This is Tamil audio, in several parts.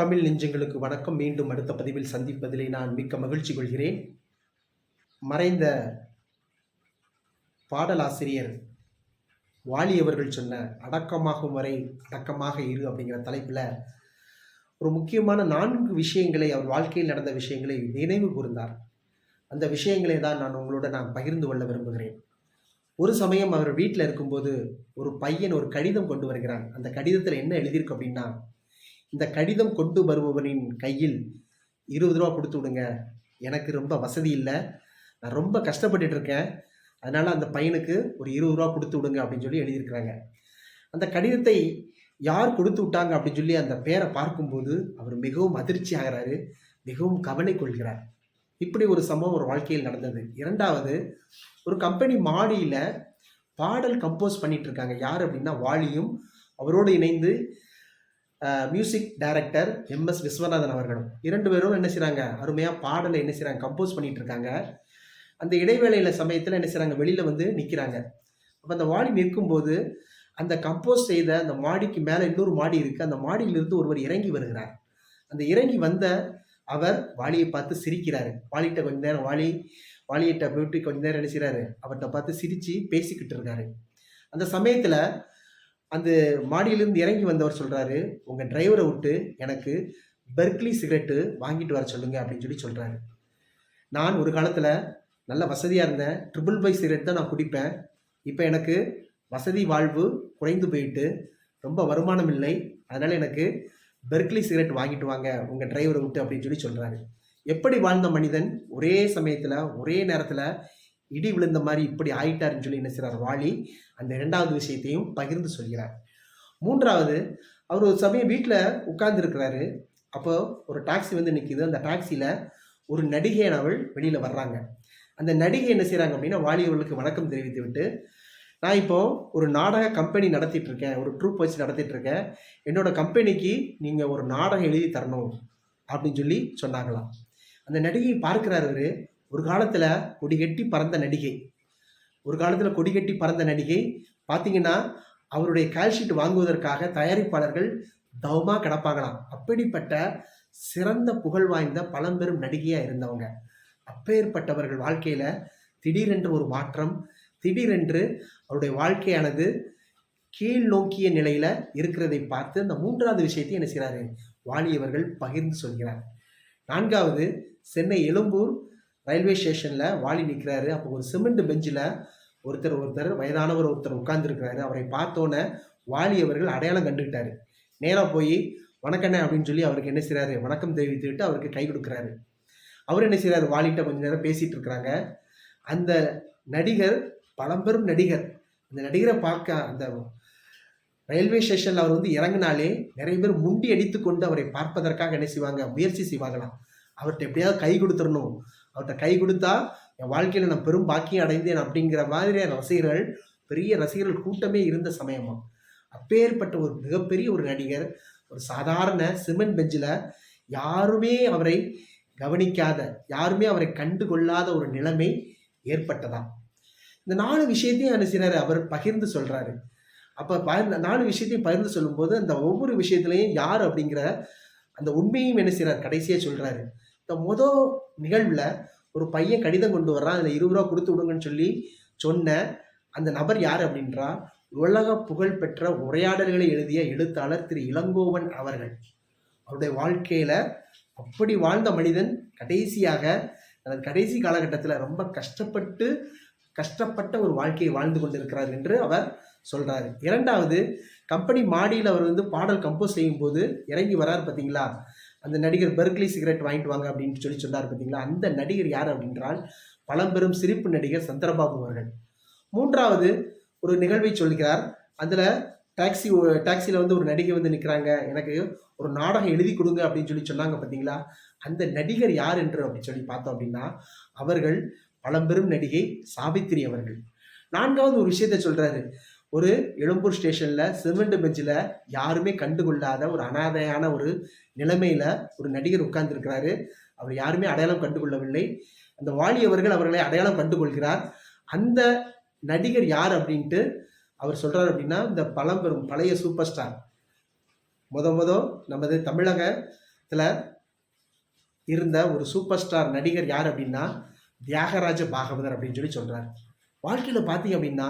தமிழ் நெஞ்சங்களுக்கு வணக்கம். மீண்டும் அடுத்த பதிவில் சந்திப்பதிலே நான் மிக்க மகிழ்ச்சி கொள்கிறேன். மறைந்த பாடலாசிரியர் வாலி அவர்கள் சொன்ன அடக்கமாகும் வரை அடக்கமாக இரு அப்படிங்கிற தலைப்பில் ஒரு முக்கியமான நான்கு விஷயங்களை அவர் வாழ்க்கையில் நடந்த விஷயங்களை நினைவு கூர்ந்தார். அந்த விஷயங்களை தான் நான் உங்களோட நான் பகிர்ந்து கொள்ள விரும்புகிறேன். ஒரு சமயம் அவர் வீட்டில் இருக்கும்போது ஒரு பையன் ஒரு கடிதம் கொண்டு வருகிறான். அந்த கடிதத்தில் என்ன எழுதியிருக்கு அப்படின்னா இந்த கடிதம் கொண்டு வருபவனின் கையில் இருபது ரூபா கொடுத்து விடுங்க. எனக்கு ரொம்ப வசதி இல்லை. நான் ரொம்ப கஷ்டப்பட்டுட்டு இருக்கேன். அதனால் அந்த பையனுக்கு ஒரு இருபது ரூபா கொடுத்து விடுங்க அப்படின்னு சொல்லி எழுதியிருக்கிறாங்க. அந்த கடிதத்தை யார் கொடுத்து விட்டாங்க அப்படின்னு சொல்லி அந்த பேரை பார்க்கும்போது அவர் மிகவும் அதிர்ச்சி ஆகிறாரு. மிகவும் கவலை கொள்கிறார். இப்படி ஒரு சம்பவம் ஒரு வாழ்க்கையில் நடந்தது. இரண்டாவது ஒரு கம்பெனி மாடியில் பாடல் கம்போஸ் பண்ணிட்டு இருக்காங்க. யார் அப்படின்னா வாலியும் அவரோடு இணைந்து மியூசிக் டைரக்டர் எம்எஸ் விஸ்வநாதன் அவர்களும். இரண்டு பேரும் என்ன செய்கிறாங்க அருமையாக பாடலை என்ன செய்கிறாங்க கம்போஸ் பண்ணிட்டு இருக்காங்க. அந்த இடைவேளையில் சமயத்தில் என்ன செய்கிறாங்க வெளியில் வந்து நிற்கிறாங்க அப்போ அந்த வாடி நிற்கும்போது அந்த கம்போஸ் செய்த அந்த மாடிக்கு மேலே இன்னொரு மாடி இருக்குது அந்த மாடியிலிருந்து ஒருவர் இறங்கி வருகிறார். அந்த இறங்கி வந்த அவர் வாலியை பார்த்து சிரிக்கிறாரு. வாலிகிட்ட கொஞ்ச நேரம் வாலி வாலியிட்ட போயிட்டு கொஞ்ச நேரம் என்ன செய்கிறாரு அவர்கிட்ட பார்த்து சிரித்து பேசிக்கிட்டு இருக்காரு. அந்த சமயத்தில் அந்த மாடியிலிருந்து இறங்கி வந்தவர் சொல்கிறாரு உங்கள் டிரைவரை விட்டு எனக்கு பெர்க்லி சிகரெட்டு வாங்கிட்டு வர சொல்லுங்க அப்படின்னு சொல்லி சொல்கிறாரு நான் ஒரு காலத்தில் நல்ல வசதியாக இருந்தேன். ட்ரிபிள் பை சிகரெட் தான் நான் குடிப்பேன். இப்போ எனக்கு வசதி வாழ்வு குறைந்து போயிட்டு ரொம்ப வருமானம் இல்லை. அதனால் எனக்கு பெர்க்லி சிகரெட் வாங்கிட்டு வாங்க உங்கள் டிரைவரை விட்டு அப்படின்னு சொல்லி சொல்கிறாரு எப்படி வாழ்ந்த மனிதன்? ஒரே சமயத்தில் ஒரே நேரத்தில் இடி விழுந்த மாதிரி இப்படி ஆயிட்டாருன்னு சொல்லி என்ன செய்கிறார் வாலி அந்த இரண்டாவது விஷயத்தையும் பகிர்ந்து சொல்கிறார். மூன்றாவது அவர் ஒரு சமயம் வீட்டில் உட்கார்ந்துருக்கிறாரு. அப்போ ஒரு டாக்ஸி வந்து நிற்கிது அந்த டாக்ஸியில் ஒரு நடிகையான அவள் வெளியில் வர்றாங்க. அந்த நடிகை என்ன செய்கிறாங்க அப்படின்னா வாலி அவர்களுக்கு வணக்கம் தெரிவித்து விட்டு நான் இப்போ ஒரு நாடக கம்பெனி நடத்திட்டு இருக்கேன் ஒரு ட்ரூப் வச்சு நடத்திட்டு இருக்கேன் என்னோட கம்பெனிக்கு நீங்கள் ஒரு நாடகம் எழுதி தரணும். அப்படின்னு சொல்லி சொன்னாங்களாம். அந்த நடிகை பார்க்கிறாரு ஒரு காலத்தில் கொடிகட்டி பறந்த நடிகை. ஒரு காலத்தில் கொடிகட்டி பறந்த நடிகை. பார்த்தீங்கன்னா அவருடைய கால்ஷீட் வாங்குவதற்காக தயாரிப்பாளர்கள் தவமாக கிடப்பாங்களாம். அப்படிப்பட்ட சிறந்த புகழ் வாய்ந்த பழம்பெரும் நடிகையாக இருந்தவங்க. அப்பேற்பட்டவர்கள் வாழ்க்கையில் திடீரென்று ஒரு மாற்றம் திடீரென்று அவருடைய வாழ்க்கையானது கீழ் நோக்கிய நிலையில் இருக்கிறதை பார்த்து அந்த மூன்றாவது விஷயத்தை என்ன செய்கிறாரு வாலியவர்கள் பகிர்ந்து சொல்கிறார். நான்காவது சென்னை எழும்பூர் ரயில்வே ஸ்டேஷனில் வாலி நிற்கிறாரு அப்போ ஒரு சிமெண்ட் பெஞ்சில் ஒருத்தர் ஒருத்தர் வயதானவர் ஒருத்தர் உட்கார்ந்துருக்கிறாரு. அவரை பார்த்தோன்னே வாலி அவர்கள் அடையாளம் கண்டுக்கிட்டாரு நேராக போய் வணக்கண்ணே அப்படின்னு சொல்லி அவருக்கு என்ன செய்கிறாரு வணக்கம் தெரிவித்துக்கிட்டு அவருக்கு கை கொடுக்குறாரு. அவர் என்ன செய்கிறாரு வாலிகிட்ட கொஞ்ச நேரம் பேசிகிட்டு இருக்கிறாங்க அந்த நடிகர் பழம்பெரும் நடிகர் அந்த நடிகரை பார்க்க அந்த ரயில்வே ஸ்டேஷனில் அவர் வந்து இறங்கினாலே நிறைய பேர் முண்டி அடித்து கொண்டு அவரை பார்ப்பதற்காக என்ன செய்வாங்க? முயற்சி செய்வாங்களாம். அவர்கிட்ட எப்படியாவது கை கொடுத்துடணும். அவர்கிட்ட கை கொடுத்தா என் வாழ்க்கையில் நான் பெரும் பாக்கியம் அடைந்தேன் அப்படிங்கிற மாதிரியான ரசிகர்கள் பெரிய ரசிகர்கள் கூட்டமே இருந்த சமயமா. அப்பேற்பட்ட ஒரு மிகப்பெரிய ஒரு நடிகர் ஒரு சாதாரண சிமெண்ட் பெஞ்சில் யாருமே அவரை கவனிக்காத யாருமே அவரை கண்டு கொள்ளாத ஒரு நிலைமை ஏற்பட்டதாம். இந்த நாலு விஷயத்தையும் என்ன அவர் பகிர்ந்து சொல்றாரு. அப்போ பகிர்ந்த நாலு விஷயத்தையும் பகிர்ந்து சொல்லும்போது அந்த ஒவ்வொரு விஷயத்துலையும் யார் அப்படிங்கிற அந்த உண்மையும் என்ன செய்கிறார் கடைசியாக சொல்கிறாரு இந்த முத நிகழ்வில் ஒரு பையன் கடிதம் கொண்டு வர்றான் அதில் இருபது ரூபா கொடுத்து விடுங்கன்னு சொல்லி சொன்ன அந்த நபர் யார் அப்படின்றா? உலக புகழ்பெற்ற உரையாடல்களை எழுதிய எழுத்தாளர் திரு இளங்கோவன் அவர்கள். அவருடைய வாழ்க்கையில் அப்படி வாழ்ந்த மனிதன் கடைசியாக தனது கடைசி காலகட்டத்தில் ரொம்ப கஷ்டப்பட்டு கஷ்டப்பட்ட ஒரு வாழ்க்கையை வாழ்ந்து கொண்டிருக்கிறார் என்று அவர் சொல்கிறார் இரண்டாவது கம்பெனி மாடியில் அவர் வந்து பாடல் கம்போஸ் செய்யும் போது இறங்கி வரார் பார்த்தீங்களா அந்த நடிகர் பெர்க்லி சிகரெட் வாங்கிட்டு வாங்க அப்படின்னு சொல்லி சொன்னார் பார்த்தீங்களா அந்த நடிகர் யார் அப்படின்றால் பழம்பெரும் சிரிப்பு நடிகர் சந்திரபாபு அவர்கள். மூன்றாவது ஒரு நிகழ்வை சொல்கிறார். அதில் டாக்ஸி டாக்ஸியில் வந்து ஒரு நடிகை வந்து நிற்கிறாங்க எனக்கு ஒரு நாடகம் எழுதி கொடுங்க அப்படின்னு சொல்லி சொன்னாங்க பார்த்தீங்களா அந்த நடிகர் யார் என்று அப்படி சொல்லி பார்த்தோம் அப்படின்னா அவர்கள் பழம்பெரும் நடிகை சாவித்திரி அவர்கள். நான்காவது ஒரு விஷயத்த சொல்கிறாரு ஒரு எழும்பூர் ஸ்டேஷன்ல சிமெண்ட் பெஞ்சில் யாருமே கண்டுகொள்ளாத ஒரு அனாதையான ஒரு நிலைமையில ஒரு நடிகர் உட்கார்ந்துருக்கிறாரு. அவர் யாருமே அடையாளம் கண்டுகொள்ளவில்லை. அந்த வாலி அவர்கள் அவர்களை அடையாளம் கண்டுகொள்கிறார். அந்த நடிகர் யார் அப்படின்ட்டு அவர் சொல்றாரு அப்படின்னா இந்த பழம்பெரும் பழைய சூப்பர் ஸ்டார். முத முத நமது தமிழகத்தில் இருந்த ஒரு சூப்பர் ஸ்டார் நடிகர் யார் அப்படின்னா தியாகராஜ பாகவதர் அப்படின்னு சொல்லி சொல்கிறார் வாழ்க்கையில் பார்த்தீங்க அப்படின்னா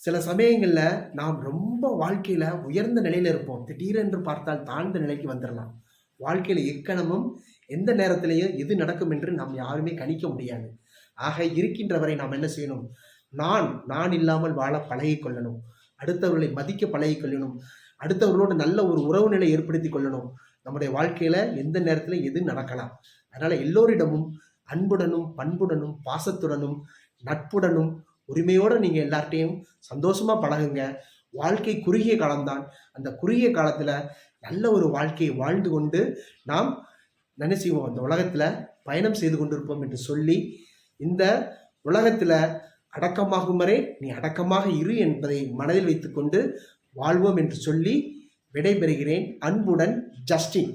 சில சமயங்களில் நாம் ரொம்ப வாழ்க்கையில் உயர்ந்த நிலையில் இருப்போம். திடீரென்று பார்த்தால் தாழ்ந்த நிலைக்கு வந்துடலாம் வாழ்க்கையில் எக்கணமும் எந்த நேரத்திலையும் எது நடக்கும் என்று நாம் யாருமே கணிக்க முடியாது. ஆக இருக்கின்றவரை நாம் என்ன செய்யணும்? நான் நான் இல்லாமல் வாழ பழகிக்கொள்ளணும் அடுத்தவர்களை மதிக்க பழகிக்கொள்ளணும் அடுத்தவர்களோடு நல்ல ஒரு உறவு நிலை ஏற்படுத்தி கொள்ளணும். நம்முடைய வாழ்க்கையில் எந்த நேரத்தில் எது நடக்கலாம்? அதனால் எல்லோரிடமும் அன்புடனும் பண்புடனும் பாசத்துடனும் நட்புடனும் உரிமையோடு நீங்கள் எல்லார்ட்டையும் சந்தோஷமாக பழகுங்க. வாழ்க்கை குறுகிய காலம்தான். அந்த குறுகிய காலத்தில் நல்ல ஒரு வாழ்க்கையை வாழ்ந்து கொண்டு நாம் என்ன செய்வோம்? அந்த உலகத்தில் பயணம் செய்து கொண்டிருப்போம் என்று சொல்லி இந்த உலகத்தில் அடக்கமாகும் வரை நீ அடக்கமாக இரு என்பதை மனதில் வைத்துக்கொண்டு வாழ்வோம் என்று சொல்லி விடைபெறுகிறேன். அன்புடன் ஜஸ்டின்.